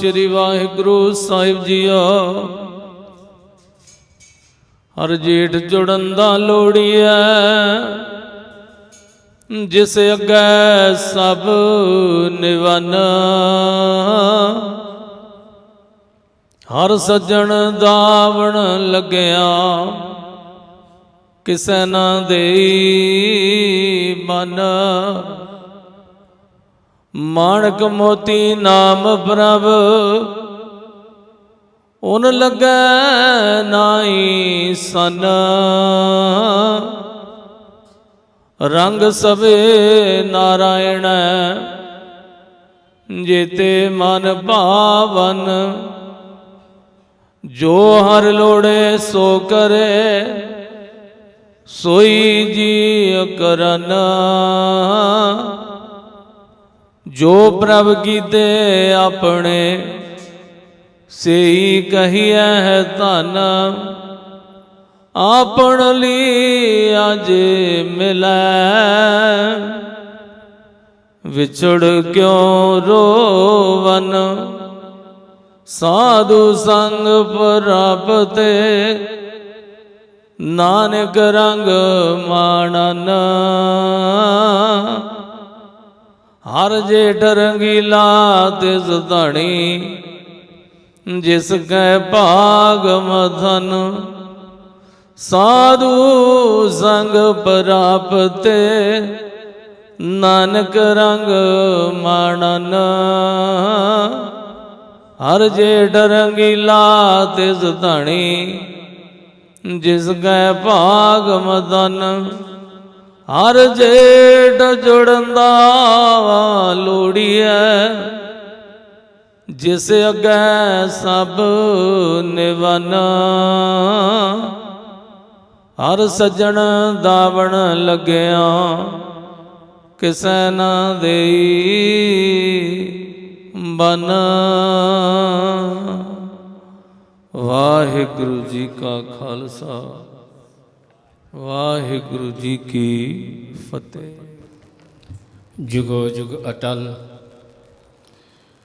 ਸ੍ਰੀ ਵਾਹਿਗੁਰੂ ਸਾਹਿਬ ਜੀਓ ਹਰ ਜੇਠ ਜੁੜਨ ਦਾ ਲੋੜੀਐ ਜਿਸ ਅੱਗੇ ਸਭ ਨਿਵਨ। ਹਰ ਸੱਜਣ ਦਾਵਣ ਲੱਗਿਆ। ਕਿਸੈ ਨਾ ਦੇਈ ਮਨ। ਮਾਣਕ ਮੋਤੀ ਨਾਮ ਪ੍ਰਭ, ਉਨ ਲੱਗੈ ਨਾਈ ਸਨ। ਰੰਗ ਸਵੇ ਨਾਰਾਇਣ, ਜੇਤੇ ਮਨ ਭਾਵਨ, ਜੋ ਹਰ ਲੋੜੇ ਸੋ ਕਰੇ, ਸੋਈ ਜੀ ਕਰਨ। ਜੋ ਪ੍ਰਭ ਕੀਤੇ ਆਪਣੇ, ਸੇਈ ਕਹੀਐ ਹੈ ਧਨ। ਆਪਣ ਲਈ ਅਜ ਮਿਲੈ। ਵਿਛੜ ਕਿਉ ਰੋਵਨ? ਸਾਧੂ ਸੰਗ ਪ੍ਰਾਪਤੇ, ਨਾਨਕ ਰੰਗ ਮਾਣਨ। ਹਰ ਜੇਠ ਰੰਗੀਲਾ ਤਿਸ ਧਣੀ, ਜਿਸ ਕੈ ਭਾਗ ਮਧਨ। ਸਾਧੂ ਸੰਗ ਪ੍ਰਾਪਤੇ, ਨਾਨਕ ਰੰਗ ਮਾਣਨ। ਹਰ ਜੇਠ ਰੰਗੀਲਾ ਤਿਸ ਧਣੀ, ਜਿਸ ਕੈ ਭਾਗ ਮਦਨ ਹਰ ਜੇਡ ਜੇਠ ਜੁੜੰਦਾ ਲੋੜੀਐ ਜਿਸ ਅੱਗੇ ਸਭ ਨਿਵਨ। ਹਰ ਸੱਜਣ ਦਾਵਣ ਲੱਗਿਆ, ਕਿਸੈ ਨਾ ਦੇਈ ਬਨ। ਵਾਹਿਗੁਰੂ ਜੀ ਕਾ ਖਾਲਸਾ। ਵਾਹਿਗੁਰੂ ਜੀ ਕੀ ਫਤਿਹ। ਜੁਗੋ ਜੁਗ ਅਟਲ